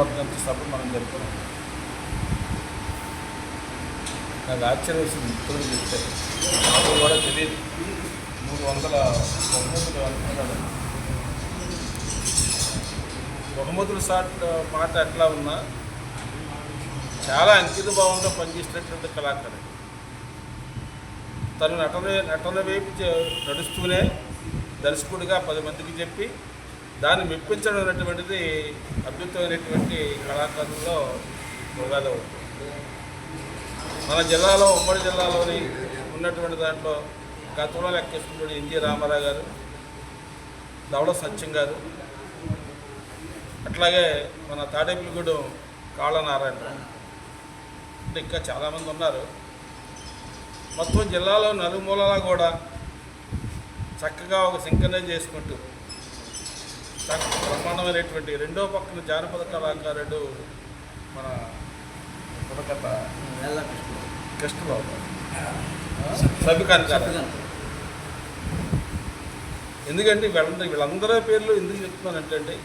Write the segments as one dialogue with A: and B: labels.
A: వర్ధంతి సభ మనం జరుపుకున్నాం నాకు ఆశ్చర్యం వేసింది మిత్రులు చెప్తే. నాకు కూడా తెలియదు. మూడు వందల బహుమతులు అనుకున్నాడు బహుమతుల సాట్ మాట ఎట్లా ఉన్నా చాలా అంకిత భావంగా పనిచేసినటువంటి కళాకారుడు. తను నటన నటన వైపు నడుస్తూనే దర్శకుడిగా పది మందికి చెప్పి దాన్ని మెప్పించడం అనేటువంటిది అద్భుతమైనటువంటి కళాకారుల్లో ఉగాది మన జిల్లాలో ఉమ్మడి జిల్లాలోని ఉన్నటువంటి దాంట్లో గతంలో లెక్కేసుకుంటున్న ఎన్జి రామారావు గారు దవడ సత్యం గారు అట్లాగే మన తాడేపులగూడెం కాళ్ళనారాయణరావు అంటే ఇంకా చాలామంది ఉన్నారు. మొత్తం జిల్లాలో నలుమూలలా కూడా చక్కగా ఒక సింకనే చేసుకుంటూ బ్రహ్మాండమైనటువంటి రెండో పక్కన జానపద కళాకారుడు మన బుర్రకథ కృష్ణబాబు సబికాన్ ఎందుకంటే వీళ్ళందరూ వీళ్ళందరి పేర్లు ఎందుకు చెప్తున్నానంటే అండి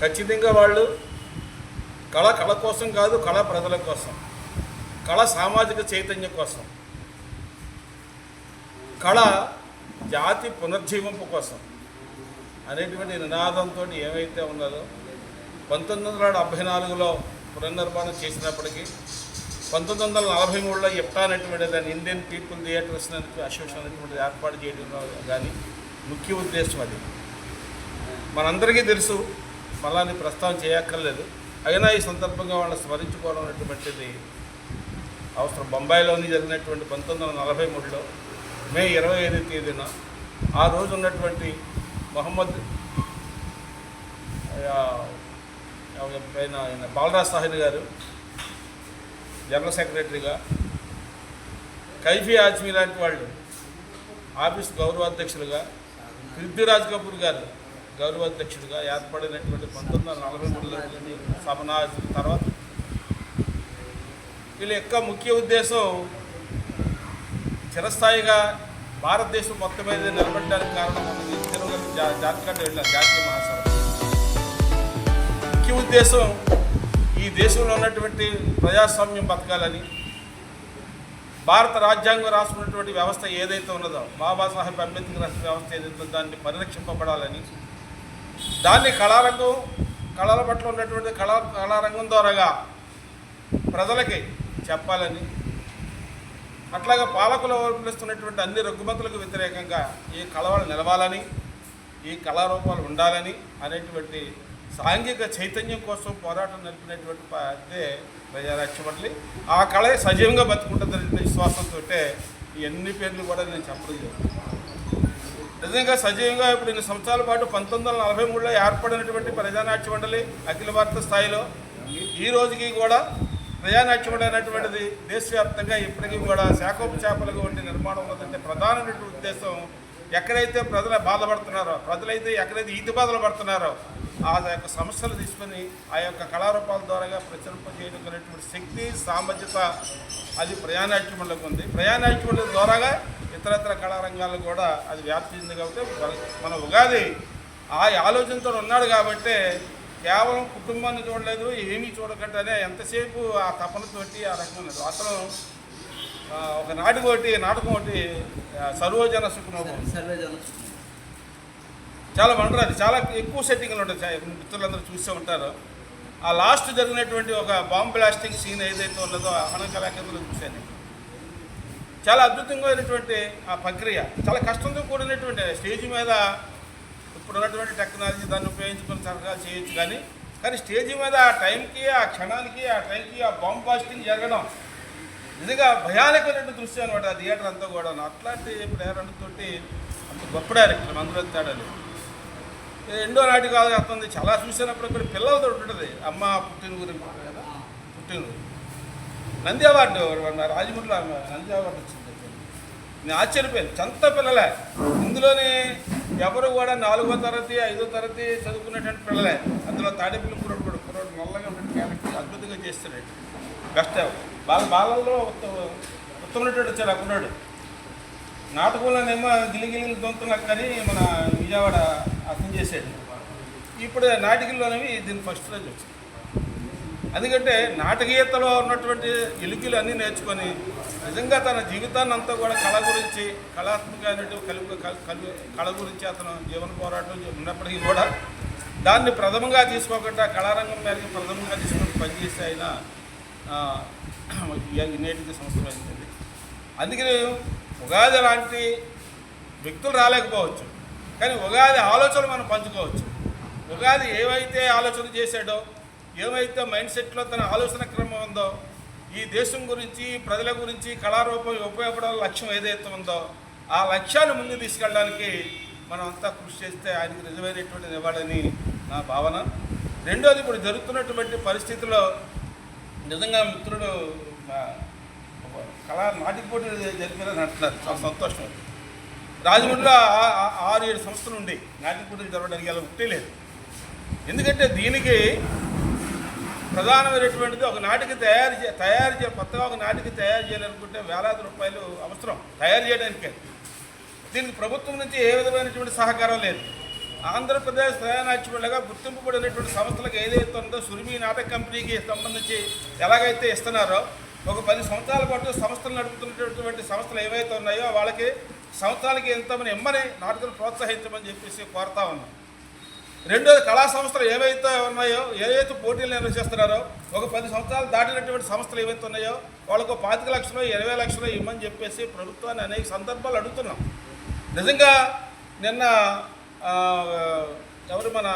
A: ఖచ్చితంగా వాళ్ళు కళ కళ కోసం కాదు కళ ప్రజల కోసం. కళ సామాజిక చైతన్యం కోసం. కళ జాతి పునర్జీవింపు కోసం. అనేటువంటి నినాదంతో ఏమైతే ఉన్నదో పంతొమ్మిది వందల డెబ్భై నాలుగులో పునర్నిర్మాణం చేసినప్పటికీ పంతొమ్మిది వందల నలభై మూడులో ఇప్టా అనేటువంటి దాన్ని ఇండియన్ పీపుల్ థియేటర్స్ అసోసియేషన్ అనేటువంటిది ఏర్పాటు చేయడంలో కానీ ముఖ్య ఉద్దేశం అది. మనందరికీ తెలుసు మళ్ళీ ప్రస్తావన చేయక్కర్లేదు. అయినా ఈ సందర్భంగా వాళ్ళని స్మరించుకోవడం అనేటువంటిది అవసరం. బొంబాయిలోని జరిగినటువంటి పంతొమ్మిది వందల నలభై మూడులో మే ఇరవై ఐదు తేదీన ఆ రోజు ఉన్నటువంటి మొహమ్మద్ ఆయన ఆయన బాలరాజ్ సాహిబ్ గారు జనరల్ సెక్రటరీగా కైఫీ ఆజ్మీ లాంటి వాళ్ళు ఆఫీస్ గౌరవాధ్యక్షులుగా పృథ్వీరాజ్ కపూర్ గారు గౌరవాధ్యక్షుడిగా ఏర్పడినటువంటి పంతొమ్మిది వందల నలభై మూడులో సభనా తర్వాత వీళ్ళ యొక్క ముఖ్య ఉద్దేశం చిరస్థాయిగా భారతదేశం మొత్తం మీద నిలబడడానికి కారణం ఉన్నది జాతికంటే వెళ్ళారు జాతీయ మహాసభ. ముఖ్య ఉద్దేశం ఈ దేశంలో ఉన్నటువంటి ప్రజాస్వామ్యం బతకాలని భారత రాజ్యాంగం రాసుకున్నటువంటి వ్యవస్థ ఏదైతే ఉన్నదో బాబాసాహెబ్ అంబేద్కర్ రాసిన వ్యవస్థ ఏదైతే దాన్ని పరిరక్షింపబడాలని దాన్ని కళారంగం కళల పట్ల ఉన్నటువంటి కళా కళారంగం ద్వారాగా ప్రజలకి చెప్పాలని అట్లాగే పాలకులు అవలంబిస్తున్నటువంటి అన్ని రుగ్మతులకు వ్యతిరేకంగా ఈ కళవాళ్ళు నిలవాలని ఈ కళారూపాలు ఉండాలని అనేటువంటి సాంఘిక చైతన్యం కోసం పోరాటం నడిపినటువంటి అదే ప్రజారాక్షమల్లి ఆ కళ సజీవంగా బతుకుంటుందనే విశ్వాసంతో ఈ పేర్లు కూడా నేను చెప్పడం జరుగుతుంది నిజంగా సజీవంగా ఇప్పుడు ఇన్ని సంవత్సరాల పాటు పంతొమ్మిది వందల నలభై మూడులో ఏర్పడినటువంటి ప్రజానాట్య మండలి అఖిల భారత స్థాయిలో ఈ రోజుకి కూడా ప్రజానాట్య అనేటువంటిది దేశవ్యాప్తంగా ఇప్పటికీ కూడా శాఖోపచాపలుగా ఉండే నిర్మాణం ఉన్నదంటే ప్రధానమైనటువంటి ఉద్దేశం ఎక్కడైతే ప్రజలు బాధపడుతున్నారో ప్రజలైతే ఎక్కడైతే ఈతి బాధలు పడుతున్నారో ఆ యొక్క సమస్యలు తీసుకొని ఆ యొక్క కళారూపాల ద్వారా ప్రచురింపజేయడం శక్తి సామర్థ్యత అది ప్రయాణాట్య ఉంది. ప్రయాణాట్య మండలి ద్వారాగా ఇతరత్ర కళారంగాలు కూడా అది వ్యాప్తి చెంది కాబట్టి మన- ఉగాది ఆ ఆలోచనతో ఉన్నాడు కాబట్టి కేవలం కుటుంబాన్ని చూడలేదు ఏమీ చూడకుండానే ఎంతసేపు ఆ తపనతోటి ఆ రకమైన అతను ఒక నాటకం ఒకటి నాటకం ఒకటి సర్వజన సుఖనోభం చాలా బాగుంటుంది అది. చాలా ఎక్కువ సెట్టింగ్లు ఉంటాయి మిత్రులందరూ చూసే ఉంటారు. ఆ లాస్ట్ జరిగినటువంటి ఒక బాంబ్ బ్లాస్టింగ్ సీన్ ఏదైతే ఉన్నదో అనంకలా కేంద్రంలో చూశాను చాలా అద్భుతంగా ఆ ప్రక్రియ. చాలా కష్టంతో కూడినటువంటి స్టేజ్ మీద ఇప్పుడు ఉన్నటువంటి టెక్నాలజీ దాన్ని ఉపయోగించుకొని సరఫరా చేయొచ్చు కానీ కానీ స్టేజ్ మీద ఆ టైంకి ఆ క్షణానికి ఆ టైంకి ఆ బాంబ్ బ్లాస్టింగ్ జరగడం నిజంగా భయానకమైన దృశ్యం అనమాట ఆ థియేటర్ అంతా కూడా అట్లాంటి ప్రేరణతోటి అంత గొప్ప డైరెక్టర్ అందులో తేడాలి. రెండో నాటి కాదు అర్థంది చాలా చూసినప్పుడు కూడా పిల్లలతో ఉంటుంది అమ్మ పుట్టిన గురించి కదా? పుట్టిన ఊరు. నంది అవార్డు రాజమండ్రిలో ఆమె నంది అవార్డు వచ్చింది. నేను ఆశ్చర్యపోయాను. చంత పిల్లలే. ఇందులోనే ఎవరు కూడా నాలుగో తరగతి ఐదో తరగతి చదువుకున్నటువంటి పిల్లలే. అందులో తాడేపల్లి కూడా కుర్రోడు నల్లగా ఉన్న క్యారెక్టర్ అద్భుతంగా చేస్తున్నాడు బెస్ట్ బాల బాలల్లో ఉత్త- ఉత్తమైనటువంటి వచ్చాడు ఆ కుర్రాడు నాటకంలోనేమో గిలిగిలి దొంతున్నారు కానీ మన విజయవాడ అర్థం చేశాడు. ఇప్పుడు నాటికల్లోనేవి దీన్ని ఫస్ట్ రోజు వచ్చింది. ఎందుకంటే నాటకీయతలో ఉన్నటువంటి ఎలుకలు అన్నీ నేర్చుకొని నిజంగా తన జీవితాన్ని అంతా కూడా కళ గురించి కళాత్మకమైనటువంటి కలు కలు కళ గురించి అతను జీవన పోరాటం ఉన్నప్పటికీ కూడా దాన్ని ప్రథమంగా తీసుకోకుండా కళారంగం మేరకు ప్రథమంగా తీసుకొని పనిచేసి ఆయన నేటికి సంవత్సరం అయింది అందుకని ఉగాది లాంటి వ్యక్తులు రాలేకపోవచ్చు. కానీ ఉగాది ఆలోచనలు మనం పంచుకోవచ్చు. ఉగాది ఏవైతే ఆలోచన చేశాడో ఏవైతే మైండ్ సెట్లో తన ఆలోచన క్రమం ఉందో ఈ దేశం గురించి ప్రజల గురించి కళారూపం ఉపయోగపడాల లక్ష్యం ఏదైతే ఉందో ఆ లక్ష్యాన్ని ముందుకు తీసుకెళ్ళడానికి మనం అంతా కృషి చేస్తే ఆయనకి నిజమైనటువంటి నివాళని నా భావన. రెండోది ఇప్పుడు జరుగుతున్నటువంటి పరిస్థితిలో నిజంగా మిత్రుడు కళా నాటిక పోటీలు జరిపారని నడుస్తున్నారు చాలా సంతోషం. రాజమండ్రిలో ఆరు ఏడు సంస్థలు ఉండి. నాటిక పోటీలు జరగడానికి అలా ఉంటే లేదు. ఎందుకంటే దీనికి ప్రధానమైనటువంటిది ఒక నాటిక తయారు చే తయారు చే కొత్తగా ఒక నాటిక తయారు చేయాలనుకుంటే వేలాది రూపాయలు అవసరం. తయారు చేయడానికే. దీనికి ప్రభుత్వం నుంచి ఏ విధమైనటువంటి సహకారం లేదు. ఆంధ్రప్రదేశ్ ప్రయాణాచ్యులుగా గుర్తింపబడినటువంటి సంస్థలకు ఏదైతే ఉందో సురిమి నాటక కంపెనీకి సంబంధించి ఎలాగైతే ఇస్తున్నారో ఒక పది సంవత్సరాల పాటు సంస్థలు నడుపుతున్నటువంటి సంస్థలు ఏవైతే ఉన్నాయో వాళ్ళకి సంవత్సరాలకి ఎంతమని ఇమ్మని నాటకం ప్రోత్సహించమని చెప్పేసి కోరుతా ఉన్నాం. రెండోది కళా సంస్థలు ఏవైతే ఉన్నాయో ఏవైతే పోటీలు నిర్వహిస్తున్నారో ఒక పది సంవత్సరాలు దాటినటువంటి సంస్థలు ఏవైతే ఉన్నాయో వాళ్ళకు పాతిక లక్షలు ఇరవై లక్షలు ఇవ్వమని చెప్పేసి ప్రభుత్వాన్ని అనేక సందర్భాలు అడుగుతున్నాం. నిజంగా నిన్న ఎవరు మన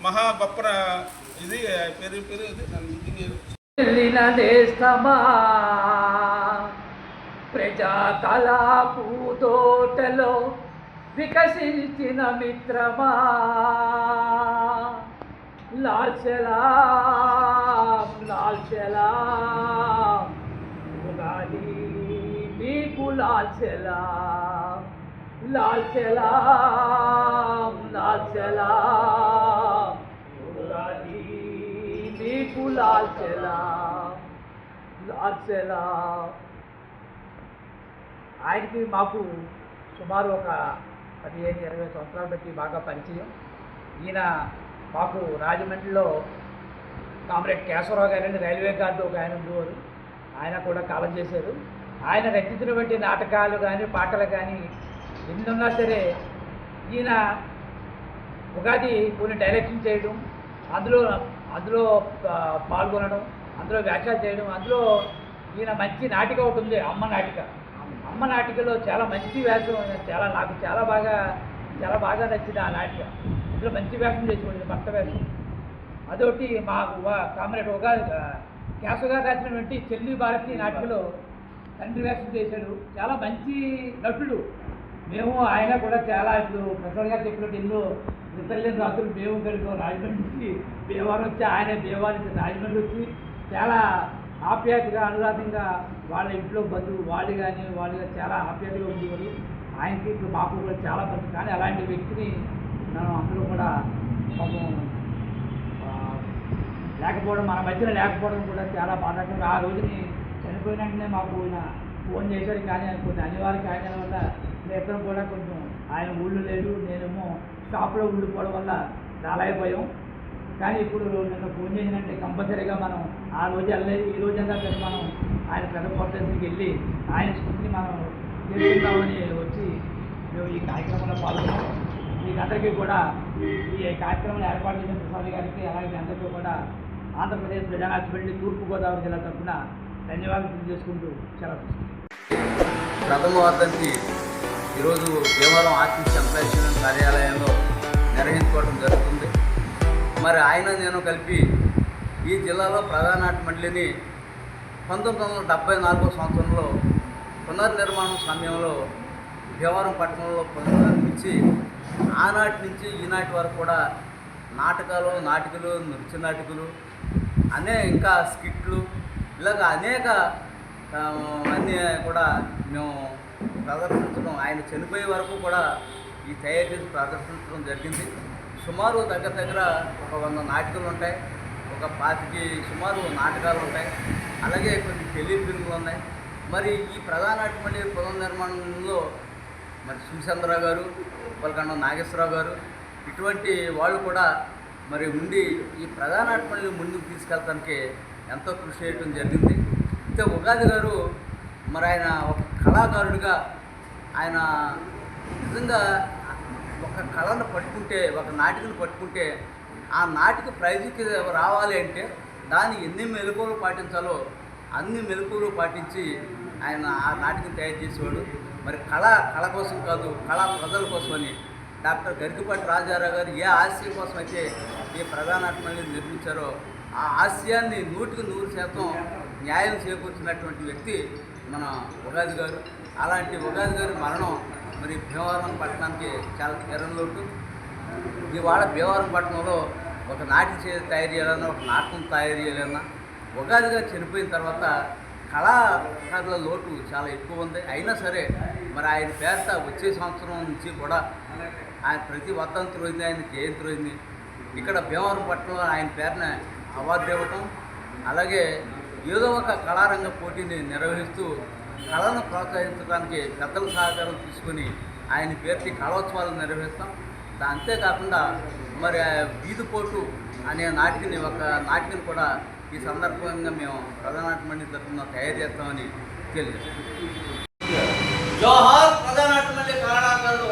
A: మహా గొప్ప ఇది పేరు పేరు ఇది
B: దేశమా ప్రజా కళాపు తోటలో వికసించిన మిత్రమా? లాల్ సలాం లాల్ సలాం ఉగాది మీకు లాల్ సలాం. లాల్ సలాం లాల్ సలాం మీకు లాల్ సలాం లాల్ సలాం ఆయనకి మాకు సుమారు ఒక పదిహేను ఇరవై సంవత్సరాలు బట్టి బాగా పరిచయం. ఈయన మాకు రాజమండ్రిలో కామ్రేడ్ కేశవరావు గారని రైల్వే గార్డు ఒక ఆయన ఉండేవారు. ఆయన కూడా కాలం చేశారు. ఆయన రచించినటువంటి నాటకాలు కానీ పాటలు కానీ ఎన్నున్నా సరే ఈయన ఉగాది కొన్ని డైరెక్షన్ చేయడం అందులో అందులో పాల్గొనడం అందులో వ్యాఖ్యలు చేయడం అందులో ఈయన మంచి నాటిక ఒకటి ఉంది అమ్మ నాటిక. అమ్మ నాటికలో చాలా మంచి వ్యాసం చాలా నాకు చాలా బాగా చాలా బాగా నచ్చింది ఆ నాటిక. ఇందులో మంచి వ్యాసం చేసుకోండి భర్త వ్యాసం అదొకటి మా కామ్రేడ్ ఉగాది కేశవగా రాసినటువంటి చెల్లి భారతి నాటికలో తండ్రి వ్యాసం చేశాడు. చాలా మంచి నటుడు. మేము ఆయన కూడా చాలా ఇప్పుడు ప్రసాద్ గారు చెప్పినట్టు ఎన్నో నిద్రలేని రాత్రులు మేము కలిసి రాజమండ్రి నుంచి భీమవరం వచ్చి ఆయన భీమవరం నుంచి రాజమండ్రి వచ్చి చాలా ఆప్యాయతగా అనురాధంగా వాళ్ళ ఇంట్లో బంధువు వాళ్ళు కానీ వాళ్ళు చాలా ఆప్యాయతగా ఉండేవారు. ఆయనకి ఇప్పుడు మాకు కూడా చాలా మంది కానీ అలాంటి వ్యక్తిని మనం అందరూ కూడా పాపం లేకపోవడం మన మధ్యన లేకపోవడం కూడా చాలా బాధాకరంగా ఆ రోజుని చనిపోయిన వెంటనే మాకు ఫోన్ చేశారు. కానీ కొన్ని అనివార్య కారణాల వల్ల నేతం కూడా కొంచెం ఆయన ఊళ్ళు లేదు నేనేమో షాప్లో ఉండిపోవడం వల్ల రాలేకపోయాం. కానీ ఇప్పుడు నిన్న ఫోన్ చేసినట్టే కంపల్సరీగా మనం ఆ రోజు వెళ్ళలేదు ఈ రోజంతా సరే మనం ఆయన పెద్ద పొట్టకి వెళ్ళి ఆయన స్మృతిని మనం చేసుకుందామని వచ్చి మేము ఈ కార్యక్రమంలో పాల్గొన్నాం. మీకు కూడా ఈ కార్యక్రమం ఏర్పాటు చేసిన ప్రసాద్ గారికి అలాగే అందరికీ కూడా ఆంధ్రప్రదేశ్ ప్రజానాట్యపల్లి తూర్పుగోదావరి జిల్లా తరఫున ధన్యవాదాలు తెలియజేసుకుంటూ సెలవు
C: ప్రథమ వర్ధంతి ఈరోజు భీమవరం ఆర్టిస్ట్ ఎంప్లాయీస్ యూనియన్ కార్యాలయంలో నిర్వహించుకోవడం జరుగుతుంది. మరి ఆయన నేను కలిపి ఈ జిల్లాలో ప్రధాన మండలిని పంతొమ్మిది వందల డెబ్బై నాలుగో సంవత్సరంలో పునర్నిర్మాణం సమయంలో భీమవరం పట్టణంలో పునర్నిర్మించి ఆనాటి నుంచి ఈనాటి వరకు కూడా నాటకాలు నాటికలు నృత్య నాటికలు అనే ఇంకా స్కిట్లు ఇలాగ అనేక అన్నీ కూడా మేము ప్రదర్శించడం ఆయన చనిపోయే వరకు కూడా ఈ తయారు చేసి ప్రదర్శించడం జరిగింది. సుమారు దగ్గర దగ్గర ఒక వంద నాటికలు ఉంటాయి. ఒక పాతికి సుమారు నాటకాలు ఉంటాయి. అలాగే కొన్ని టెలిఫిల్మ్లు ఉన్నాయి. మరి ఈ ప్రధాన పునర్నిర్మాణంలో మరి సుశాంతరావు గారు పలకండ నాగేశ్వరరావు గారు ఇటువంటి వాళ్ళు కూడా మరి ఉండి ఈ ప్రధానాత్మని ముందుకు తీసుకెళ్ళటానికి ఎంతో కృషి చేయడం జరిగింది. అయితే ఉగాది గారు మరి ఆయన ఒక కళాకారుడిగా ఆయన నిజంగా ఒక కళను పట్టుకుంటే ఒక నాటికను పట్టుకుంటే ఆ నాటిక ప్రైజ్కి రావాలి అంటే దాన్ని ఎన్ని మెలకువలు పాటించాలో అన్ని మెలకువలు పాటించి ఆయన ఆ నాటికను తయారు చేసేవాడు. మరి కళ కళ కోసం కాదు కళ ప్రజల కోసమని డాక్టర్ గరికపాటి రాజారావు గారు ఏ ఆశయం కోసం అయితే ఈ ప్రధానాత్మని నిర్మించారో ఆ ఆశయాన్ని నూటికి నూరు శాతం న్యాయం చేకూర్చినటువంటి వ్యక్తి మన ఉగాది గారు. అలాంటి ఉగాది గారి మరణం మరి భీమవరం పట్టణానికి చాలా ఎర్రలోటు ఇవాళ భీమవరం పట్టణంలో ఒక నాటి తయారు చేయాలన్నా ఒక నాటకం తయారు చేయాలన్నా ఉగాదిగా చనిపోయిన తర్వాత కళాకారుల లోటు చాలా ఎక్కువ ఉంది. అయినా సరే మరి ఆయన పేరుత వచ్చే సంవత్సరం నుంచి కూడా ఆయన ప్రతి వర్ధంతి రోజున ఆయన జయంతి రోజుని ఇక్కడ భీమవరం పట్టణంలో ఆయన పేరున అవార్డు ఇవ్వటం అలాగే ఏదో ఒక కళారంగ పోటీని నిర్వహిస్తూ కళను ప్రోత్సహించడానికి పెద్దల సహకారం తీసుకొని ఆయన పేర్చి కళోత్సవాలు నిర్వహిస్తాం. అంతేకాకుండా మరి వీధి పోటు అనే నాటికని ఒక నాటికని కూడా ఈ సందర్భంగా మేము ప్రధానాటి మండలి తరఫున తయారు చేస్తామని తెలియజేస్తాం జోహార్ ప్రధానాటి మండలి కళాకారులు